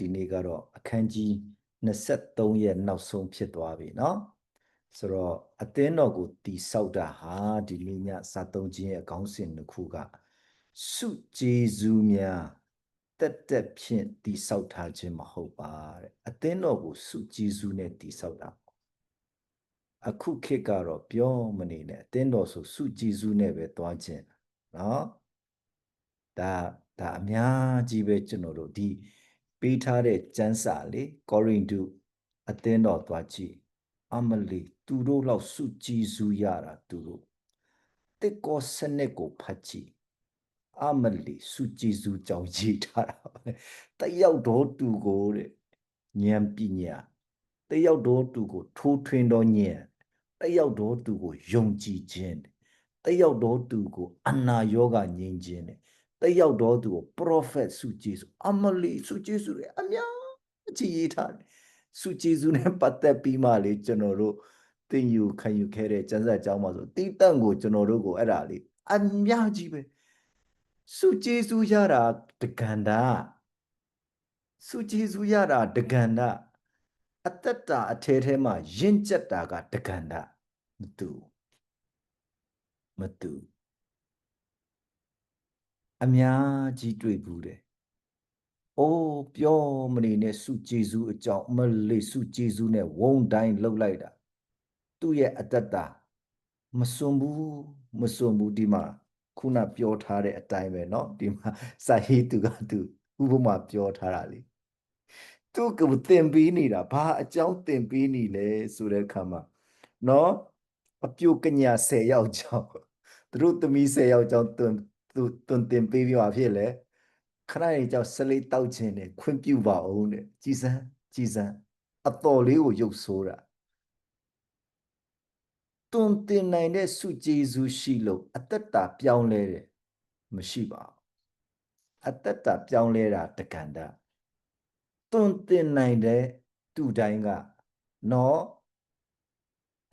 ဒီနေ့ကတော့အခန်းကြီး23ရဲ့နောက်ဆုံးဖြစ်သွားပြီเนาะဆိုတော့အသင်းတော်ကိုတီဆောက်တာဟာဒီနေ့ညစာသုံးခြင်းရဲ့အကောင်းစဉ်တစ်ခုကစုကျေစုများတက်တက်ဖြင့်တီဆောက်ထားခြင်းမဟုတ်ပါတဲ့အသင်းတော်ကိုစုကျေစုနဲ့တီဆောက်တာအခုခေတ်ကတော့ပြောမနေနဲ့အသင်းတော်ဆိုစုကျေစုနဲ့ပဲသွားခြင်းเนาะဒါဒါအများကြီးပဲကျွန်တော်တို့ဒီ ပေးထားတဲ့ကျမ်းစာလေကောရိန္သုအသင်းတော်သွားကြည့်အမလီသူတို့လောက်စုကြည်စုရတာသူတို့တစ်ကောစနစ်ကိုဖတ်ကြည့်အမလီစုကြည်စုကြောင့်ရေးထားတာတယောက်တော့သူကိုတဲ့ဉာဏ်ပညာတယောက်တော့သူကိုထိုးထွင်းတော့ဉာဏ်တယောက်တော့သူကိုယုံကြည်ခြင်းတယောက်တော့သူကိုအနာယောဂငြိမ်းခြင်းတဲ့ တယောက်တော့သူကို prophet စုကြည်စုအမလီစုကြည်စုတွေအများကြီးရေးထားတယ်စုကြည်စုနဲ့ပတ်သက်ပြီးမှလေကျွန်တော်တို့သင်ယူခံယူခဲ့တဲ့ကျမ်းစာကြောင်းမှာဆိုတိတန့်ကိုကျွန်တော်တို့ကိုအဲ့ဒါလေးအများကြီးပဲစုကြည်စုရတာတက္ကန္တာစုကြည်စုရတာတက္ကန္တာအတ္တတာအထဲထဲမှာယဉ်ကျက်တာကတက္ကန္တာမတူမတူ အများကြီးတွေ့ဘူးတယ်။အိုးပြောမနေနဲ့စုကျေစုအကြောင်းမလေးစုကျေစုနဲ့ဝုံတိုင်းလှုပ်လိုက်တာ။သူ့ရဲ့အတ္တတာမစွန်ဘူးမစွန်ဘူးဒီမှာခုနပြောထားတဲ့အတိုင်းပဲเนาะဒီမှာစာရေးသူကသူဥပမာပြောထားတာလေ။သူကသင်ပေးနေတာဘာအကြောင်းသင်ပေးနေလဲဆိုတဲ့အခါမှာเนาะအပြိုကညာ10ယောက်ကြောင့်သူတို့သမီး10ယောက်ကြောင့် သူတွင်တင်ပေးပြီးပါဖြစ်လေခဏရင်ကြောင့်ဆလေးတောက်ခြင်းနဲ့ခွင့်ပြုပါအောင်တဲ့ကြည်စမ်းကြည်စမ်းအတော်လေးကိုရုပ်ဆိုးတာတွင်တင်နိုင်တဲ့စုကျေစုရှိလို့အသက်တာပြောင်းလဲတယ်မရှိပါဘူးအသက်တာပြောင်းလဲတာတက္ကန္တတွင်တင်နိုင်တဲ့သူတိုင်းကနော်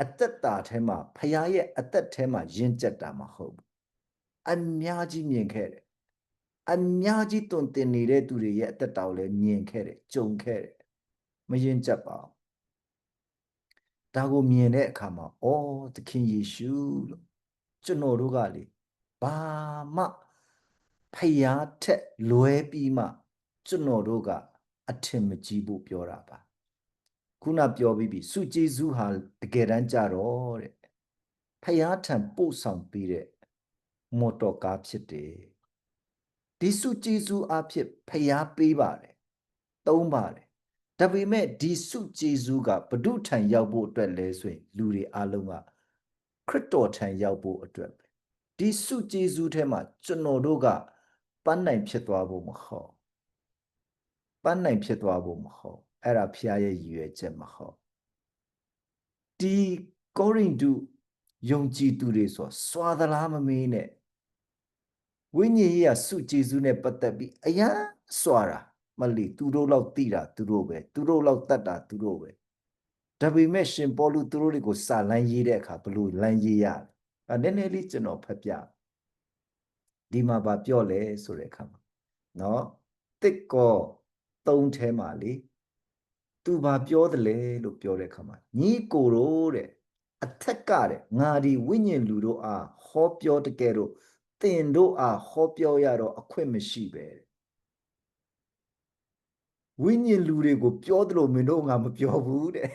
အသက်တာထဲမှာဖခင်ရဲ့အသက်ထဲမှာယဉ်ကျက်တာမဟုတ်ဘူး အများကြီးမြင်ခဲ့တယ်အများကြီးတွင်တင်နေတဲ့သူတွေရဲ့အသက်တာကိုလည်းမြင်ခဲ့တယ်ကြုံခဲ့တယ်မရင်ကြပါဘူးဒါကိုမြင်တဲ့အခါမှာအော်သခင်ယေရှုလို့ကျွန်တော်တို့ကလေဘာမှဖယားထက်လွဲပြီးမှကျွန်တော်တို့ကအထင်မကြီးဖို့ပြောတာပါခုနပြောပြီးပြီစုကျေးဇူးဟာတကယ်တမ်းကြတော့တဲ့ဖယားထံပို့ဆောင်ပြီးတဲ့ မော်တော်ကားဖြစ်တယ်ဒီစုကျေးဇူးအဖြစ်ဖျားပေးပါတယ်သုံးပါတယ်ဒါပေမဲ့ဒီစုကျေးဇူးကဘဒုထံရောက်ဖို့အတွက်လဲဆိုရင်လူတွေအလုံးကခရစ်တော်ထံရောက်ဖို့အတွက်ပဲဒီစုကျေးဇူးထဲမှာကျွန်တော်တို့ကပန်းနိုင်ဖြစ်သွားဖို့မဟုတ်ပန်းနိုင်ဖြစ်သွားဖို့မဟုတ်အဲ့ဒါဖျားရဲ့ရည်ရွယ်ချက်မဟုတ်ဒီကောရိန္သုယုံကြည်သူတွေဆိုစွာသလားမမေးနဲ့ ဝိညာဉ်ရေးရစုကျေစုနဲ့ပတ်သက်ပြီးအယံစွာတာမလီသူတို့လောက်တိတာသူတို့ပဲသူတို့လောက်တတ်တာသူတို့ပဲဒါပေမဲ့ရှင်ပေါလုသူတို့တွေကိုစာလန်းရေးတဲ့အခါဘလို့လန်းရေးရအဲနည်းနည်းလေးကျွန်တော်ဖတ်ပြဒီမှာဗာပြောလဲဆိုတဲ့အခါမှာနော်တစ်ကောသုံးထဲမှာလေသူဗာပြောတယ်လေလို့ပြောတဲ့အခါမှာညီကိုတို့တဲ့အထက်ကတဲ့ငါဒီဝိညာဉ်လူတို့အားဟောပြောတကယ်တော့ သင်တို့အားဟောပြောရတော့အခွင့်မရှိပဲဝိညာဉ်လူတွေကိုပြောသလိုမင်းတို့ငါမပြောဘူးတဲ့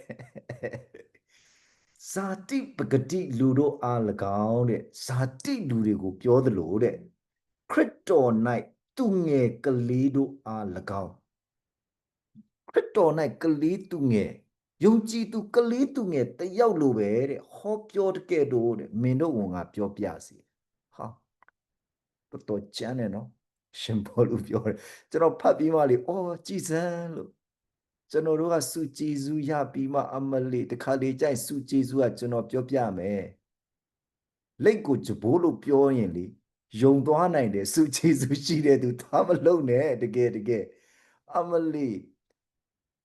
ဇာတိပဂတိလူတို့အား၎င်းတဲ့ဇာတိလူတွေကိုပြောသလိုတဲ့ခရစ်တော်၌သူငယ်ကလေးတို့အား၎င်းခရစ်တော်၌ကလေးသူငယ်ယုံကြည်သူကလေးသူငယ်တယောက်လိုပဲတဲ့ဟောပြောတကယ်တော့တဲ့မင်းတို့ကငါပြောပြစီဟာ တော်တော်ကျမ်းတယ်နော်ရှင်ဘောလို့ပြောတယ်ကျွန်တော်ဖတ်ပြီးမှလေအော်ကြည်စမ်းလို့ကျွန်တော်တို့ကစုကြည်စုရပြီးမှအမလေးတခါလေကြိုက်စုကြည်စုကကျွန်တော်ပြောပြမယ်လက်ကိုကြဘိုးလို့ပြောရင်လေယုံသွားနိုင်တယ်စုကြည်စုရှိတဲ့သူသားမလုံးနဲ့တကယ်တကယ်အမလေး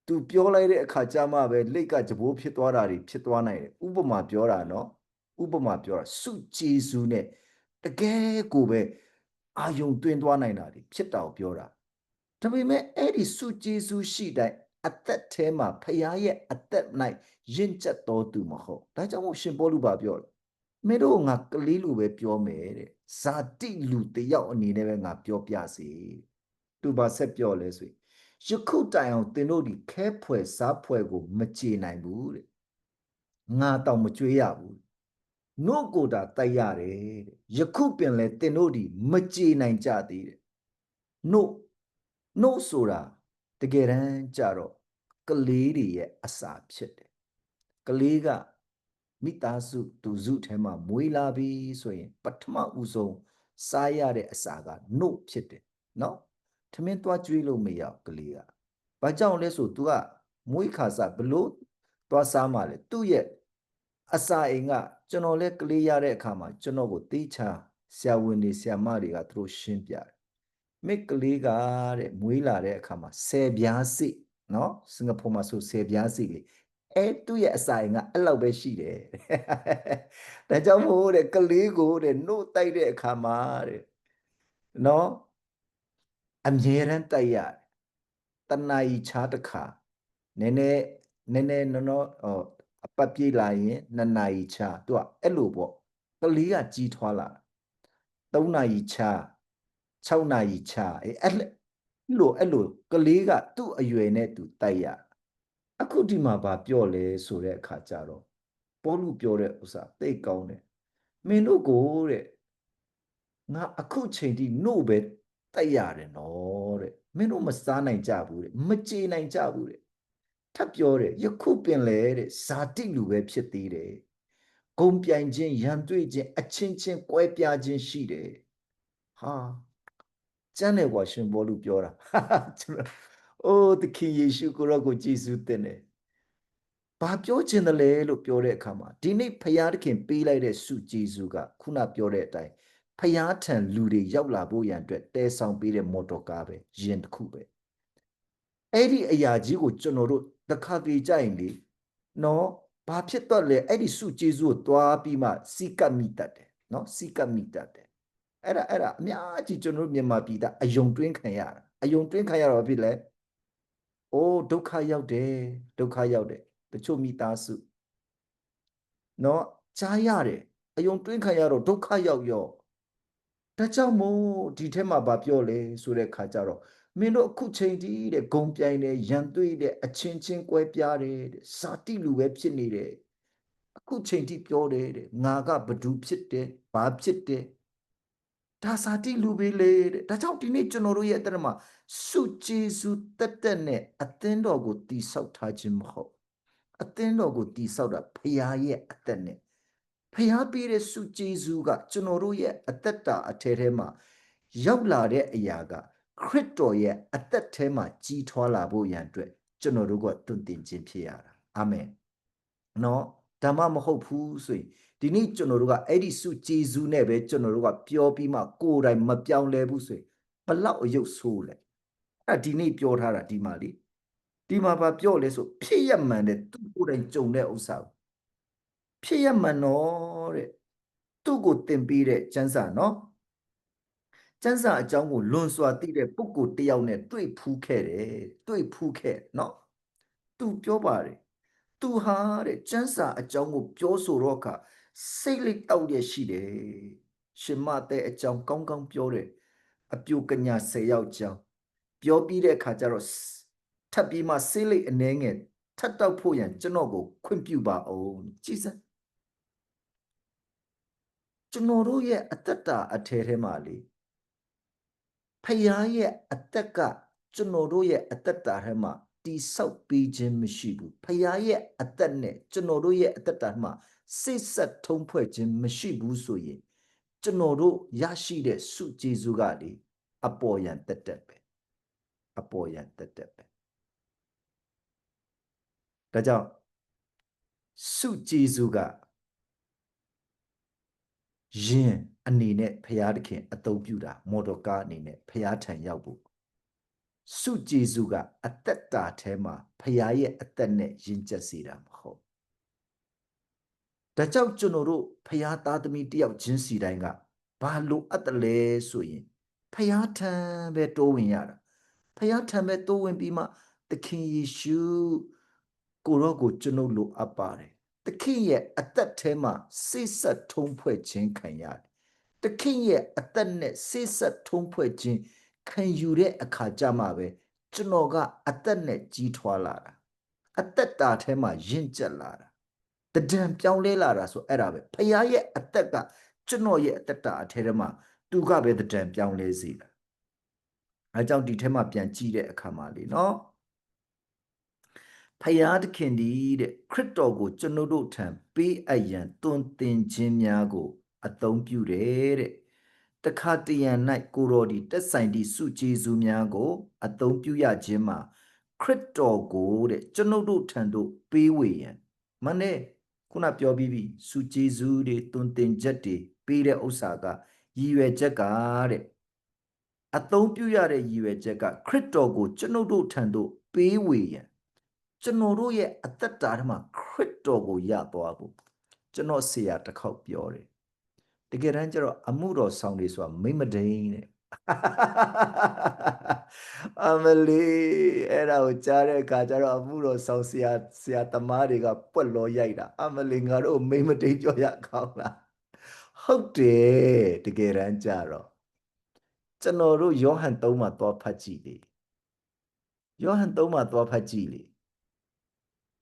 သူပြောလိုက်တဲ့အခါကျမှပဲလက်ကကြဘိုးဖြစ်သွားတာတွေဖြစ်သွားနိုင်တယ်ဥပမာပြောတာနော်ဥပမာပြောတာစုကြည်စုနဲ့တကယ်ကိုပဲ အာယုံတွင်သွားနိုင်တာဒီဖြစ်တာကိုပြောတာဒါပေမဲ့အဲ့ဒီစုကျေးဇူးရှိတိုင်းအသက်ထဲမှာဖခင်ရဲ့အသက်၌ယဉ်ကျက်တော်သူမဟုတ်ဒါကြောင့်မို့ရှင်ပေါလုပါပြောတယ်မင်းတို့ငါကလေးလူပဲပြောမယ်တဲ့ဇာတိလူတယောက်အနေနဲ့ပဲငါပြောပြစေသူပါဆက်ပြောလဲဆိုယခုတိုင်အောင်သင်တို့ဒီခဲဖွယ်စားဖွယ်ကို မကြေနိုင်ဘူးတဲ့ငါတော့မကြွေးရဘူး နို့ကိုတာတိုက်ရတယ်တဲ့ယခုပင်လဲသင်တို့ဒီမကြေနိုင်ကြသေးတဲ့နို့နို့ဆိုတာတကယ်တမ်းကြတော့ကလေးတွေရဲ့အစာဖြစ်တယ်ကလေးကမိသားစုသူစုထဲမှာမွေးလာပြီဆိုရင် ပထမဦးဆုံးစားရတဲ့အစာကနို့ဖြစ်တယ်နော်ထမင်းသွားကျွေးလို့မရကလေးကဘာကြောင့်လဲဆို तू ကမွေးခါစားဘလို့သွားစားမှလဲသူ့ရဲ့အစာအိမ်က ကျွန်တော်လည်းကလေးရတဲ့အခါမှာကျွန်တော်ကိုတေးချဆရာဝန်တွေဆရာမတွေကသူတို့ရှင်းပြတယ်မိကလေးကတဲ့မွေးလာတဲ့အခါမှာဆယ်ပြားစိနော်စင်ကာပူမှာဆိုဆယ်ပြားစိလေအဲသူ့ရဲ့အစာအိမ်ကအဲ့လောက်ပဲရှိတယ်ဒါကြောင့်မို့တဲ့ကလေးကိုတဲ့နှုတ်တိုက်တဲ့အခါမှာတဲ့နော်အမြဲတမ်းတိုက်ရတယ်တဏှာကြီးချားတစ်ခါနည်းနည်းနည်းနည်းနော်နော်ဟော အပတ်ပြေးလာရင်2နာရီချာသူကအဲ့လိုပေါ့ကလေးကကြီးထွားလာ3နာရီချာ6နာရီချာအဲ့အဲ့လိုအဲ့လိုကလေးကသူ့အရွယ်နဲ့သူတိုက်ရအခုဒီမှာဗာပြောလဲဆိုတဲ့အခါကျတော့ပေါလုပြောတဲ့ဥစ္စာသိကောင်းတယ်မင်းတို့ကိုတဲ့ငါအခုချိန်ထိနှုတ်ပဲတိုက်ရတယ်နော်တဲ့မင်းတို့မစားနိုင်ကြဘူးတဲ့မကြေနိုင်ကြဘူးတဲ့ ထပ်ပြောတယ်ယခုပင်လေတဲ့ဇာတိလူပဲဖြစ်သေးတယ်ဂုံပြိုင်ခြင်းရန်တွေ့ခြင်းအချင်းချင်းကွဲပြားခြင်းရှိတယ်ဟာကျမ်းတယ်ကွာရှင်ဘောလူပြောတာကျွန်တော်အိုးသခင်ယေရှုကိုရောကိုကြည်စုတင်တယ်ဘာပြောချင်တယ်လဲလို့ပြောတဲ့အခါမှာဒီနေ့ဖရာသခင်ပေးလိုက်တဲ့စုကြည်စုကခုနပြောတဲ့အတိုင်းဖျားထံလူတွေရောက်လာဖို့ရန်အတွက်တဲဆောင်ပေးတဲ့မော်တော်ကားပဲရင်တစ်ခုပဲအဲ့ဒီအရာကြီးကိုကျွန်တော်တို့ တစ်ခါတည်းကြရင်လေနော်ဘာဖြစ်တော့လဲအဲ့ဒီစုကျေးဇူးကိုတွားပြီးမှစီကပ်မိတတ်တယ်နော်စီကပ်မိတတ်တယ်အဲ့ဒါအဲ့ဒါအများကြီးကျွန်တော်တို့မြန်မာပြည်သားအယုံတွင်းခံရတာအယုံတွင်းခံရတော့ဖြစ်လဲအိုးဒုက္ခရောက်တယ်ဒုက္ခရောက်တယ်တချို့မိသားစုနော်ကြားရတယ်အယုံတွင်းခံရတော့ဒုက္ခရောက်ရောဒါကြောင့်မို့ဒီထဲမှာဗာပြောလေဆိုတဲ့ခါကျတော့ မင်းတို့အခုချိန်တည်းတဲ့ဂုံပြိုင်တယ်ရန်သွေးတယ်အချင်းချင်းကွဲပြားတယ်တဲ့ဇာတိလူပဲဖြစ်နေတယ်အခုချိန်တည်းပြောတယ်တဲ့ငါကဘဒူဖြစ်တယ်ဘာဖြစ်တယ်ဒါဇာတိလူပဲလေတဲ့ဒါကြောင့်ဒီနေ့ကျွန်တော်တို့ရဲ့အတ္တမှာစုကျေစုတက်တက်နဲ့အသင်းတော်ကိုတိဆောက်ထားခြင်းမဟုတ်အသင်းတော်ကိုတိဆောက်တာဖခင်ရဲ့အသက်နဲ့ဖျားပေးတဲ့စုကျေးဇူးကကျွန်တော်တို့ရဲ့အသက်တာအထဲထဲမှာရောက်လာတဲ့အရာက ခရစ်တော်ရဲ့အသက်ထဲမှာကြီးထွားလာဖို့ရန်အတွက်ကျွန်တော်တို့ကတွင်တင်ခြင်းဖြစ်ရတာအာမင်နော်ဓမ္မမဟုတ်ဘူးဆိုရင်ဒီနေ့ကျွန်တော်တို့ကအဲ့ဒီစုကျေးဇူးနဲ့ပဲကျွန်တော်တို့ကပြောပြီးမှကိုယ်တိုင်မပြောင်းလဲဘူးဆိုရင်ဘလောက်အယုတ်ဆိုးလဲအဲ့ဒီနေ့ပြောထားတာဒီမှာလေဒီမှာပါပြောလဲဆိုဖြစ်ရမှန်တဲ့သူကိုယ်တိုင်ကြုံတဲ့ဥစ္စာကိုဖြစ်ရမှန်တော့တဲ့သူ့ကိုတင်ပြီးတဲ့ကျမ်းစာနော် ကျမ်းစာအကြောင်းကိုလွန်စွာသိတဲ့ပုဂ္ဂိုလ်တယောက်နဲ့တွေ့ဖူးခဲ့တယ်တွေ့ဖူးခဲ့နော်သူပြောပါတယ်သူဟာတဲ့ကျမ်းစာအကြောင်းကိုပြောဆိုတော့အခါစိတ်လေးတောက်ရရှိတယ်ရှင်မတဲ့အကြောင်းကောင်းကောင်းပြောတယ်အပြိုကညာ၁၀ယောက်ကြောင်းပြောပြီးတဲ့အခါကျတော့ထပ်ပြီးမှစိတ်လေးအနှဲငယ်ထပ်တောက်ဖို့ရန်ကျွန်တော်ကိုခွင့်ပြုပါအောင်ကြည်စမ်းကျွန်တော်တို့ရဲ့အသက်တာအထဲထဲမှာလေ ဖခင်ရဲ့အသက်ကကျွန်တော်တို့ရဲ့အသက်တာထဲမှာတိဆောက်ပေးခြင်းမရှိဘူးဖခင်ရဲ့အသက်နဲ့ကျွန်တော်တို့ရဲ့အသက်တာမှာစိတ်ဆက်ထုံးဖွဲ့ခြင်းမရှိဘူးဆိုရင်ကျွန်တော်တို့ရရှိတဲ့စုကျေစုကလေအပေါ်ယံတက်တက်ပဲအပေါ်ယံတက်တက်ပဲဒါကြောင့်စုကျေစုက ယင်အနေနဲ့ဖရာသခင်အသုံးပြုတာမော်တော်ကားအနေနဲ့ဖရာထံရောက်ဖို့စုဂျေစုကအသက်တာထဲမှာဖရာရဲ့အသက်နဲ့ယဉ်ကျက်စေတာမဟုတ်ဒါကြောင့်ကျွန်တော်တို့ဖရာသားသမီးတယောက်ချင်းစီတိုင်းကဘာလို့အပ်တယ်လဲဆိုရင်ဖရာထံပဲတိုးဝင်ရတာဖယားထံပဲတိုးဝင်ပြီးမှသခင်ယေရှုကိုရောကိုကျွန်ုပ်လိုအပ်ပါတယ် သခင်ရဲ့အသက်ထဲမှာစိတ်ဆက်ထုံးဖွဲ့ခြင်းခံရတယ်သခင်ရဲ့အသက်နဲ့စိတ်ဆက်ထုံးဖွဲ့ခြင်းခံယူတဲ့အခါကြမှာပဲကျွန်တော်ကအသက်နဲ့ကြီးထွားလာတာအသက်တာထဲမှာယဉ်ကျက်လာတာတဒံပြောင်းလဲလာတာဆိုအဲ့ဒါပဲဖခင်ရဲ့အသက်ကကျွန်တော်ရဲ့အသက်တာအထဲထဲမှာသူကပဲတဒံပြောင်းလဲစေတာအဲကြောင့်ဒီထဲမှာပြန်ကြည့်တဲ့အခါမှာလေနော် ဖယားသခင်ဒီတဲ့ခရစ်တော်ကိုကျွန်ုပ်တို့ထံပေးအပ်ရန်တွင်တင်ခြင်းများကို အသုံးပြုတယ်တဲ့တခါတရံ၌ကိုရော်ဒီတက်ဆိုင်ဒီစုကျေစုများကို အသုံးပြုရခြင်းမှာခရစ်တော်ကိုတဲ့ကျွန်ုပ်တို့ထံသို့ပေးဝေရန်မနဲ့ခုနပြောပြီးပြီစုကျေစုတွေတွင်တင်ချက်တွေပေးတဲ့ဥစ္စာကရည်ရွယ်ချက်ကတဲ့အသုံးပြုရတဲ့ရည်ရွယ်ချက်ကခရစ်တော်ကိုကျွန်ုပ်တို့ထံသို့ပေးဝေရန် ကျွန်တော်တို့ရဲ့အသက်တာထဲမှာခရစ်တော်ကိုရသွားဖို့ကျွန်တော်ဆရာတစ်ခေါက်ပြောတယ်တကယ်တမ်းကျတော့အမှုတော်ဆောင်တွေဆိုတာမိမ့်မဒိန်တဲ့အမလီအဲ့ဒါကိုကြားတဲ့အခါကျတော့အမှုတော်ဆောင်ဆရာဆရာသမားတွေကပွက်လောရိုက်တာအမလီငါတို့မိမ့်မဒိန်ပြောရကောင်းလားဟုတ်တယ်တကယ်တမ်းကျတော့ကျွန်တော်တို့ယောဟန်3မှာသွားဖတ်ကြည့်လေယောဟန်3မှာသွားဖတ်ကြည့်လေ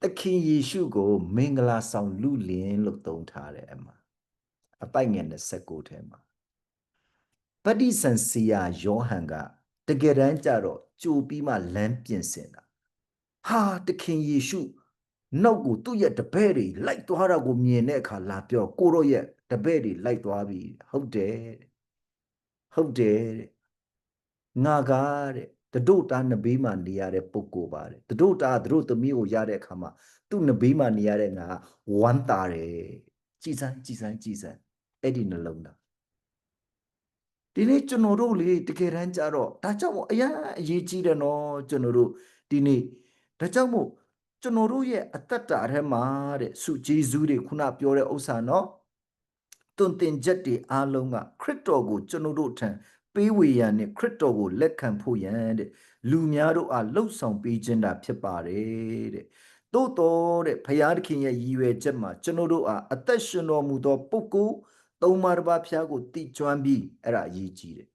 သခင်ယေရှုကို မင်္ဂလာဆောင်လူလင်လို့သုံးထားတယ်အမှအပိုက်ငယ်29ထဲမှာပဋိစံစီယာယောဟန်ကတကယ်တမ်းကျတော့ကြိုပြီးမှလမ်းပြင်ဆင်တာဟာသခင်ယေရှုနောက်ကိုသူ့ရဲ့တပည့်တွေလိုက်သွားတာကိုမြင်တဲ့အခါလာပြောကိုရောရဲ့တပည့်တွေလိုက်သွားပြီဟုတ်တယ်ဟုတ်တယ်ငါကားတဲ့ တတို့တာနဘေးမှာနေရတဲ့ပုဂ္ဂိုလ်ပါတယ်တတို့တာတတို့သမီးကိုရတဲ့အခါမှာသူ့နဘေးမှာနေရတဲ့ငါဝမ်းသာတယ်ကြည်စမ်းကြည်စမ်းကြည်စမ်းအဲ့ဒီနှလုံးသားဒီနေ့ကျွန်တော်တို့လေတကယ်တမ်းကြတော့ဒါကြောင့်မို့အရာအရေးကြီးတယ်နော်ကျွန်တော်တို့ဒီနေ့ဒါကြောင့်မို့ကျွန်တော်တို့ရဲ့အသက်တာထဲမှာတဲ့စုဂျေဇူးတွေခုနပြောတဲ့ဥစ္စာနော်တွင်တင်ချက်တွေအားလုံးကခရစ်တော်ကိုကျွန်တော်တို့ထံ ပေးဝေရန်နဲ့ခရစ်တော်ကိုလက်ခံဖို့ရန်တဲ့လူများတို့အားလှုပ်ဆောင်ပေးခြင်းတာဖြစ်ပါတယ်တဲ့သို့တော်တဲ့ဘုရားသခင်ရဲ့ရည်ရွယ်ချက်မှာကျွန်တော်တို့အားအသက်ရှင်တော်မူသောပုဂ္ဂိုလ်သုံးပါးတစ်ပါးဖျားကိုတိကျွမ်းပြီးအဲ့ဒါအရေးကြီးတယ်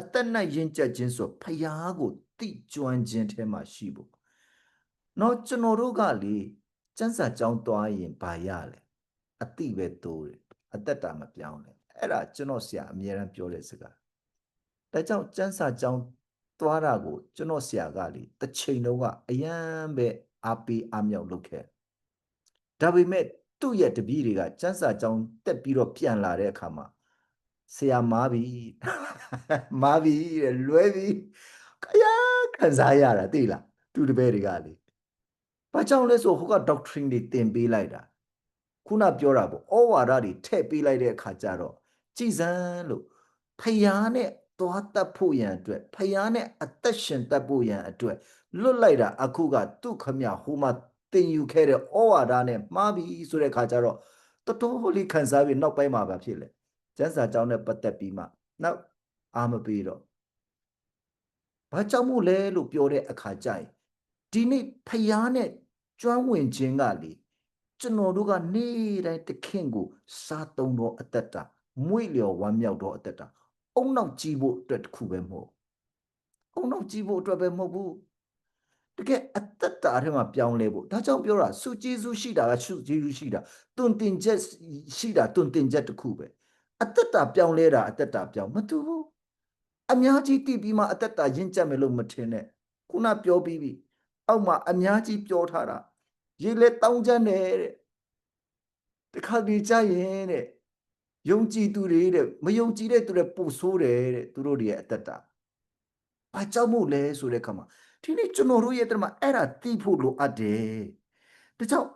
အသက်၌ယဉ်ကျက်ခြင်းဆိုဘုရားကိုတိကျွမ်းခြင်းထဲမှာရှိဖို့နော်ကျွန်တော်တို့ကလေစံစာကြောင်းသွားရင်ဘာရလဲအတိပဲတိုးတယ်အသက်တာမပြောင်းလဲအဲ့ဒါကျွန်တော်ဆရာအမြဲတမ်းပြောတဲ့စကား ဒါကြောင့်စံစာကြောင်းသွားတာကိုကျွန်တော်ဆရာကလေတစ်ချိန်လုံးကအယံပဲအားပေးအားမြောက်လုပ်ခဲ့ဒါပေမဲ့သူ့ရဲ့တပည့်တွေကစံစာကြောင်းတက်ပြီးတော့ပြန်လာတဲ့အခါမှာဆရာမားပြီမားပြီတဲ့လွဲပြီခရခံစားရတာသိလားသူတပည့်တွေကလေဘာကြောင့်လဲဆိုဟိုက doctrine တွေသင်ပေးလိုက်တာခုနပြောတာပေါ့ဩဝါဒတွေထည့်ပေးလိုက်တဲ့အခါကျတော့ကြည်စမ်းလို့ဖယားနဲ့ သွားတတ်ဖို့ရန်အတွက်ဖယားနဲ့အသက်ရှင်တတ်ဖို့ရန်အတွက်လွတ်လိုက်တာအခုကသူ့ခမဟိုမှာတင်ယူခဲ့တဲ့ဩဝါဒနဲ့မှားပြီဆိုတဲ့အခါကျတော့တော်တော်လေးခံစားပြီးနောက်ပိုင်းမှာပဲဖြစ်လေကျန်းစာကြောင်းနဲ့ပတ်သက်ပြီးမှနောက်အာမပေးတော့ဘာကြောင့်မို့လဲလို့ပြောတဲ့အခါကျရင်ဒီနေ့ဖယားနဲ့ကျွမ်းဝင်ခြင်းကလေကျွန်တော်တို့ကနေ့တိုင်းတခင်ကို စားသုံးတော့အသက်တာမွေ့လျော်ဝမ်းမြောက်တော့အသက်တာ အုံနောက်ကြည့်ဖို့အတွက်တခုပဲမဟုတ်အုံနောက်ကြည့်ဖို့အတွက်ပဲမဟုတ်ဘူးတကယ်အသက်တာထဲမှာပြောင်းလဲဖို့ဒါကြောင့်ပြောတာစုကျေးဇူးရှိတာကစုကျေးဇူးရှိတာတွင်တင်ချက်ရှိတာတွင်တင်ချက်တခုပဲအသက်တာပြောင်းလဲတာအသက်တာပြောင်းမတူဘူးအများကြီးတည်ပြီးမှအသက်တာရင့်ကျက်မယ်လို့မထင်နဲ့ခုနပြောပြီးပြီအောက်မှာအများကြီးပြောထားတာရေလဲတောင်းချမ်းတယ်တဲ့တခါဒီကြရင်တဲ့ ယုံကြည်သူတွေတဲ့မယုံကြည်တဲ့သူတွေပူဆိုးတယ်တဲ့သူတို့တွေရဲ့အသက်တာဘာကြောင့်မို့လဲဆိုတဲ့ခါမှာဒီနေ့ကျွန်တော်တို့ရဲ့တမအဲ့ဒါသိဖို့လိုအပ်တယ်ဒါကြောင့်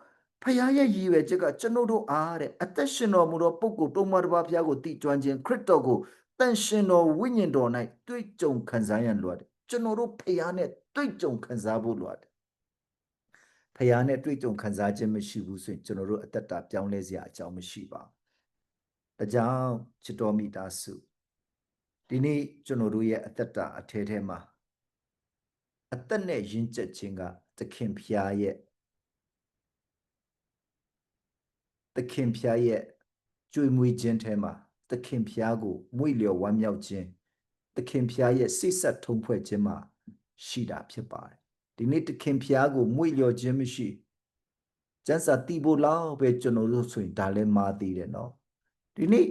ဖခင်ရဲ့ရည်ရွယ်ချက်ကကျွန်တော်တို့အားတဲ့အသက်ရှင်တော်မူသောပုဂ္ဂိုလ်တုံးမတစ်ပါးဖခင်ကိုတည်ကျွမ်းခြင်းခရစ်တော်ကိုတန်ရှင်တော်ဝိညာဉ်တော်၌တွေ့ကြုံခံစားရန်လိုအပ်တယ်ကျွန်တော်တို့ဖခင်နဲ့တွေ့ကြုံခံစားဖို့လိုအပ်တယ်ဖခင်နဲ့တွေ့ကြုံခံစားခြင်းမရှိဘူးဆိုရင်ကျွန်တော်တို့အသက်တာပြောင်းလဲစရာအကြောင်းမရှိပါဘူး ဒါကြောင့်ချစ်တော်မိသားစုဒီနေ့ကျွန်တော်တို့ရဲ့အသက်တာအထဲထဲမှာအသက်နဲ့ယဉ်ကျေးခြင်းကသခင်ဖျားရဲ့သခင်ဖျားရဲ့ကြွေမွေးခြင်းထဲမှာသခင်ဖျားကိုမွေ့လျော်ဝမ်းမြောက်ခြင်းသခင်ဖျားရဲ့စိတ်ဆက်ထုံဖွဲ့ခြင်းမှာရှိတာဖြစ်ပါတယ်ဒီနေ့သခင်ဖျားကိုမွေ့လျော်ခြင်းမရှိကျမ်းစာတီဖို့လောက်ပဲကျွန်တော်တို့ဆိုရင်ဒါလည်းမာသေးတယ်နော် ဒီနေ့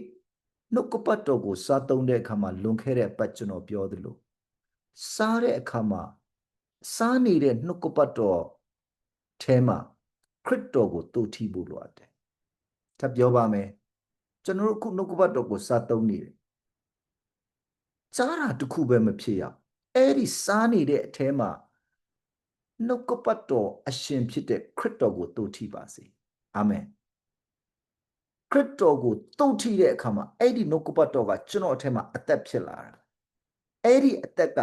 နှုတ်ကပတ်တော်ကိုစားသုံးတဲ့အခါမှာလွန်ခဲ့တဲ့ပတ်ကျွန်တော်ပြောသလိုစားတဲ့အခါမှာစားနေတဲ့နှုတ်ကပတ်တော်အဲမှာခရစ်တော်ကိုတူထီဖို့လိုအပ်တယ်။ထပ်ပြောပါမယ်။ကျွန်တော်တို့ခုနှုတ်ကပတ်တော်ကိုစားသုံးနေတယ်။စားတာတစ်ခုပဲမဖြစ်ရ။အဲ့ဒီစားနေတဲ့အထဲမှာနှုတ်ကပတ်တော်အရှင်ဖြစ်တဲ့ခရစ်တော်ကိုတူထီပါစေ။အာမင်။ ခရစ်တော်ကိုတုတ်ထီတဲ့အခါမှာအဲ့ဒီနှုတ်ကပတ်တော်ကကျွန်တော်အထက်မှာအသက်ဖြစ်လာတာ။အဲ့ဒီအသက်က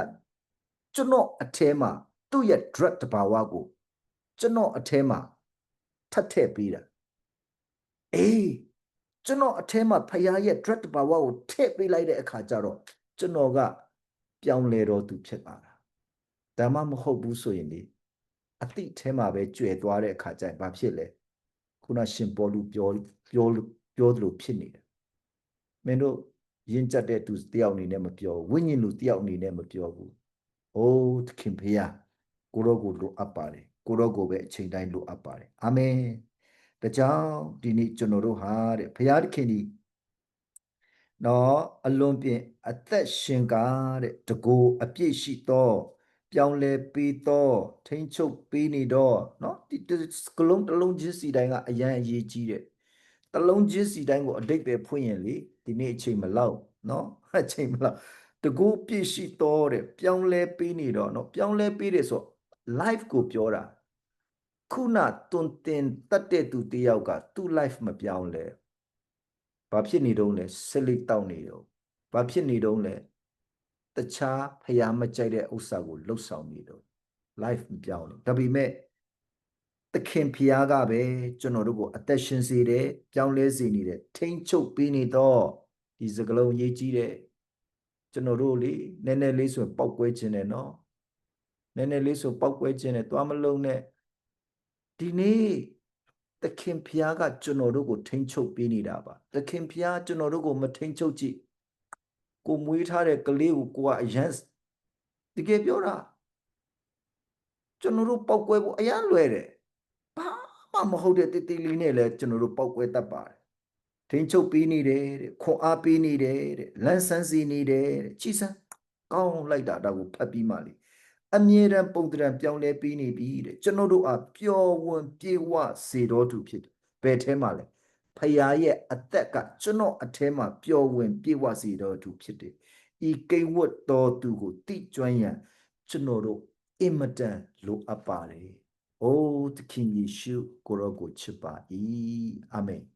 ကျွန်တော်အထဲမှာသူ့ရဲ့ drug တဘာဝကိုကျွန်တော်အထဲမှာထပ်ထည့်ပေးတာအေးကျွန်တော်အထဲမှာဖရားရဲ့ drug တဘာဝကိုထည့်ပေးလိုက်တဲ့အခါကျတော့ကျွန်တော်ကပြောင်းလဲတော့သူဖြစ်လာတာဒါမှမဟုတ်ဘူးဆိုရင်လေအတိထဲမှာပဲကျွဲသွားတဲ့အခါကျရင်ဘာဖြစ်လဲခုနရှင်ပေါ်လူပြောပြော ပြောသလိုဖြစ်နေတယ်မင်းတို့ယဉ်ကြက်တဲ့သူတယောက်အနေနဲ့မပြောဝိညာဉ်လူတယောက်အနေနဲ့မပြောဘူး။အိုးသခင်ဖေယကိုရောကိုလိုအပ်ပါတယ်။ကိုရောကိုပဲအချိန်တိုင်းလိုအပ်ပါတယ်။အာမင်။ဒါကြောင့်ဒီနေ့ကျွန်တော်တို့ဟာတဲ့ဖရာသခင်ဒီနော်အလွန်ပြင်အသက်ရှင်ကားတဲ့တကူအပြည့်ရှိသောပြောင်းလဲပေးသောထိမ့်ချုပ်ပေးနေတော့နော်ဒီကလုံးတစ်လုံးချင်းစီတိုင်းကအရန်အရေးကြီးတဲ့ တလုံးချင်းစီတိုင်းကိုအတိတ်ပဲဖွင့်ရင်လေဒီနေ့အချိန်မလောက်နော်အချိန်မလောက်တကူပြည့်ရှိတော့တဲ့ပြောင်းလဲပေးနေတော့နော်ပြောင်းလဲပေးတယ်ဆို live ကိုပြောတာခုနတွန်တင်တတ်တဲ့သူတယောက်ကသူ့ life မပြောင်းလဲဘာဖြစ်နေတုံးလဲဆလိတောက်နေတော့ဘာဖြစ်နေတုံးလဲတခြားဖျားမကြိုက်တဲ့ဥစ္စာကိုလှုပ်ဆောင်နေတော့ life မပြောင်းလို့ဒါပေမဲ့ သခင်ဖျားကပဲကျွန်တော်တို့ကိုအသက်ရှင်စေတယ်ပြောင်းလဲစေနေတယ်ထိမ့်ချုပ်ပေးနေတော့ဒီစကလုံးရေးကြီးတဲ့ကျွန်တော်တို့လေနည်းနည်းလေးဆိုပောက်ကွဲခြင်းတယ်နော်နည်းနည်းလေးဆိုပောက်ကွဲခြင်းတယ်သွားမလုံးနဲ့ဒီနေ့သခင်ဖျားကကျွန်တော်တို့ကိုထိမ့်ချုပ်ပေးနေတာပါသခင်ဖျားကျွန်တော်တို့ကိုမထိမ့်ချုပ်ကြည့်ကိုမွေးထားတဲ့ကလေးကိုကိုကအရန်တကယ်ပြောတာကျွန်တော်တို့ပောက်ကွဲဖို့အရန်လွယ်တယ်ဘာ မှမဟုတ်တဲ့တိတိလေးနဲ့လည်းကျွန်တော်တို့ပောက်ကွဲတတ်ပါတယ်ထိန်ချုပ်ပေးနေတယ်တဲ့ခွန်အားပေးနေတယ်တဲ့လန်းဆန်းစီနေတယ်တဲ့ကြည်စမ်းကောင်းလိုက်တာတော့ဖတ်ပြီးမှလေအမြဲတမ်းပုံတံပြောင်းလဲပေးနေပြီတဲ့ကျွန်တော်တို့အားပျော်ဝင်ပြေဝစေတော်သူဖြစ်တယ်ဘယ်ထဲမှာလဲဖယားရဲ့အသက်ကကျွန်တော်အထဲမှာပျော်ဝင်ပြေဝစေတော်သူဖြစ်တယ်ဤကိဝတ်တော်သူကိုတိကျွမ်းရန်ကျွန်တော်တို့အင်မတန်လိုအပ်ပါတယ်။ အိုးသခင်ယေရှုကိုရောကိုချစ်ပါ၏။အာမင်။